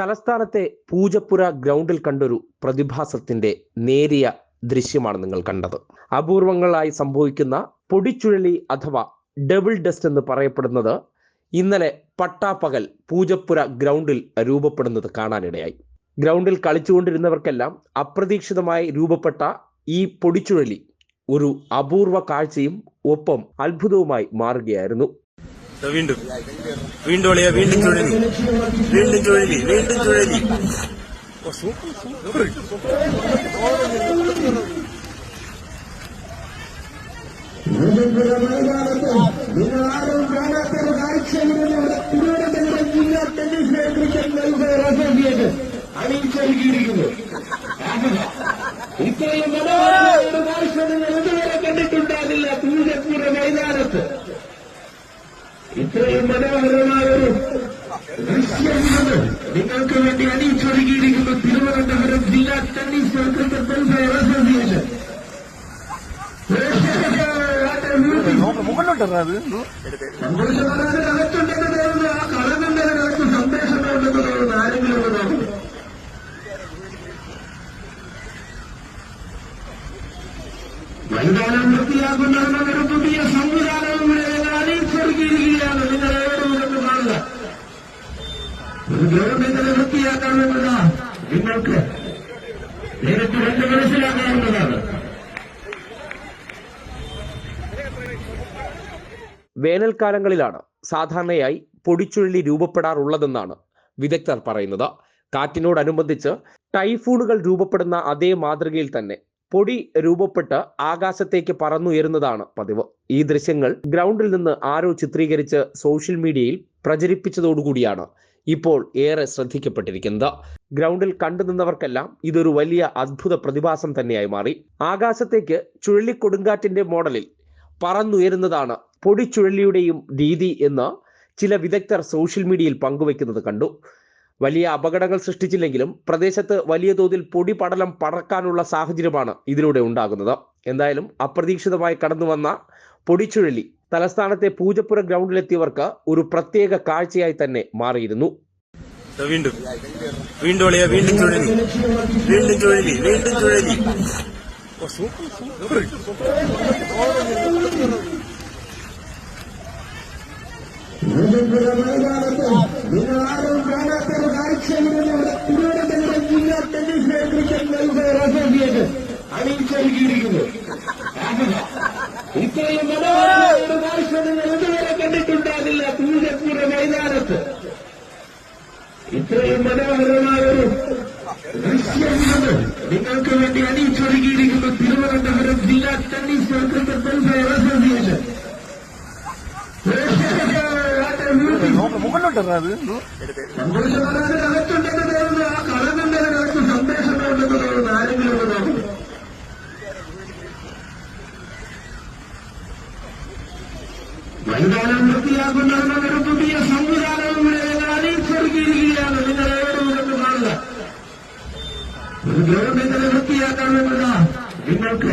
തലസ്ഥാനത്തെ പൂജപ്പുര ഗ്രൗണ്ടിൽ കണ്ടൊരു പ്രതിഭാസത്തിന്റെ നേരിയ ദൃശ്യമാണ് നിങ്ങൾ കണ്ടത്. അപൂർവങ്ങളായി സംഭവിക്കുന്ന പൊടിച്ചുഴലി അഥവാ ഡബിൾ ഡസ്റ്റ് എന്ന് പറയപ്പെടുന്നത് ഇന്നലെ പട്ടാപ്പകൽ പൂജപ്പുര ഗ്രൗണ്ടിൽ രൂപപ്പെടുന്നത് കാണാനിടയായി. ഗ്രൗണ്ടിൽ കളിച്ചുകൊണ്ടിരുന്നവർക്കെല്ലാം അപ്രതീക്ഷിതമായി രൂപപ്പെട്ട ഈ പൊടിച്ചുഴലി ഒരു അപൂർവ കാഴ്ചയും ഒപ്പം അത്ഭുതവുമായി മാറുകയായിരുന്നു. വീണ്ടും. വീണ്ടും ഒളിയ വീണ്ടും ചുഴലി. വീണ്ടും ചുഴലി വീണ്ടും ചുഴലി. Oh, super, super. നിങ്ങളാരും കാണാത്തൊരു കാഴ്ചയിലൂടെ തിരുവനന്തപുരം ജില്ലാ ടെന്നീസ് ക്രിക്കറ്റ് വെൽഫെയർ അസോസിയേഷൻ അറിയിച്ചൊരുക്കിയിരിക്കുന്നു ഇത്രയും മനോഹരമായ ഒരു കാഴ്ച നിങ്ങൾ ഇതുവരെ കണ്ടിട്ടുണ്ടാകില്ല പൂജപ്പുര മൈതാനത്ത് ഇത്രയും മനോഹരമായ ഒരു ദൃശ്യമാണ് നിങ്ങൾക്ക് വേണ്ടി അണിയിച്ചൊരുക്കിയിരിക്കുന്നു തിരുവനന്തപുരം ജില്ലാ ടെന്നീസ് അസോസിയേഷൻ മുകളിലോട്ടാ അത് അകത്തുണ്ടെന്ന് തോന്നുന്നു ആ കളറിന്റെ അകത്ത് സന്ദേശമുണ്ടെന്ന് തോന്നുന്നു ആരെങ്കിലും ഒന്ന് നോക്കും മൈതാനം ഒരു പുതിയ സംവിധാനവും ഇവിടെ ഞങ്ങൾ അറിയിച്ചൊരുക്കിയിരിക്കുകയാണ് നിങ്ങൾ ഏവരും ഇതൊന്ന് കാണുക ഒരു ഗ്രൗണ്ട് ഇങ്ങനെ വൃത്തിയാക്കാൻ വേണ്ടതാ നിങ്ങൾക്ക് നേരിട്ട് കണ്ട് മനസ്സിലാക്കാവുന്നതാണ് വേനൽക്കാലങ്ങളിലാണ് സാധാരണയായി പൊടിച്ചുഴലി രൂപപ്പെടാറുള്ളതെന്നാണ് വിദഗ്ധർ പറയുന്നത്. കാറ്റിനോടനുബന്ധിച്ച് ടൈഫൂണുകൾ രൂപപ്പെടുന്ന അതേ മാതൃകയിൽ തന്നെ പൊടി രൂപപ്പെട്ട് ആകാശത്തേക്ക് പറന്നുയരുന്നതാണ് പതിവ്. ഈ ദൃശ്യങ്ങൾ ഗ്രൗണ്ടിൽ നിന്ന് ആരോ ചിത്രീകരിച്ച് സോഷ്യൽ മീഡിയയിൽ പ്രചരിപ്പിച്ചതോടുകൂടിയാണ് ഇപ്പോൾ ഏറെ ശ്രദ്ധിക്കപ്പെട്ടിരിക്കുന്നത്. ഗ്രൗണ്ടിൽ കണ്ടുനിന്നവർക്കെല്ലാം ഇതൊരു വലിയ അത്ഭുത പ്രതിഭാസം തന്നെയായി മാറി. ആകാശത്തേക്ക് ചുഴലിക്കൊടുങ്കാറ്റിന്റെ മോഡലിൽ പറന്നുയരുന്നതാണ് പൊടിച്ചുഴലിയുടെയും രീതി എന്ന് ചില വിദഗ്ധർ സോഷ്യൽ മീഡിയയിൽ പങ്കുവെക്കുന്നത് കണ്ടു. വലിയ അപകടങ്ങൾ സൃഷ്ടിച്ചില്ലെങ്കിലും പ്രദേശത്ത് വലിയ തോതിൽ പൊടി പടലം പറക്കാനുള്ള സാഹചര്യമാണ് ഇതിലൂടെ ഉണ്ടാകുന്നത്. എന്തായാലും അപ്രതീക്ഷിതമായി കടന്നു വന്ന പൊടിച്ചുഴലി തലസ്ഥാനത്തെ പൂജപ്പുര ഗ്രൗണ്ടിലെത്തിയവർക്ക് ഒരു പ്രത്യേക കാഴ്ചയായി തന്നെ മാറിയിരുന്നു. വീണ്ടും. വീണ്ടും വീണ്ടും വീണ്ടും സൂപ്പർ, സൂപ്പർ. പൂജപ്പുര മൈതാനത്ത് നിങ്ങളാരും കാണാത്തൊരു കാഴ്ചയിലൂടെ തിരുവനന്തപുരം ജില്ലാ ടെന്നീസ് ക്രിക്കറ്റ് വെൽഫെയർ അസോസിയേഷൻ അറിയിച്ചൊരുക്കിയിരിക്കുന്നു ഇത്രയും മനോഹരമായ ഒരു കാഴ്ച നിങ്ങൾ ഇതുവരെ കണ്ടിട്ടുണ്ടാകില്ല ഇത്രയും മനോഹരമായ ഒരു ദൃശ്യം നിങ്ങൾക്ക് വേണ്ടി അണിയിച്ചൊരുക്കിയിരിക്കുന്നു തിരുവനന്തപുരം ജില്ലാ ടെന്നീസ് വെൽഫെയർ അസോസിയേഷൻ മുകളിലോട്ടാ അത് സന്തോഷമാണ് അകത്തുണ്ടെന്ന് തോന്നുന്നു ആ കളറിന്റെ അകത്ത് സന്ദേശമുണ്ടെന്ന് തോന്നുന്നു ആരെങ്കിലും നോക്കും മൈതാനം വൃത്തിയാക്കുന്ന ഒരു പുതിയ സംവിധാനവും ഇവിടെ ഞങ്ങൾ അറിയിച്ചൊരുക്കിയിരിക്കുകയാണ് നിങ്ങൾ ഏവരും കാണുക ഒരു ഗ്രൗണ്ട് വൃത്തിയാക്കാൻ വേണ്ടതാ. നിങ്ങൾക്ക്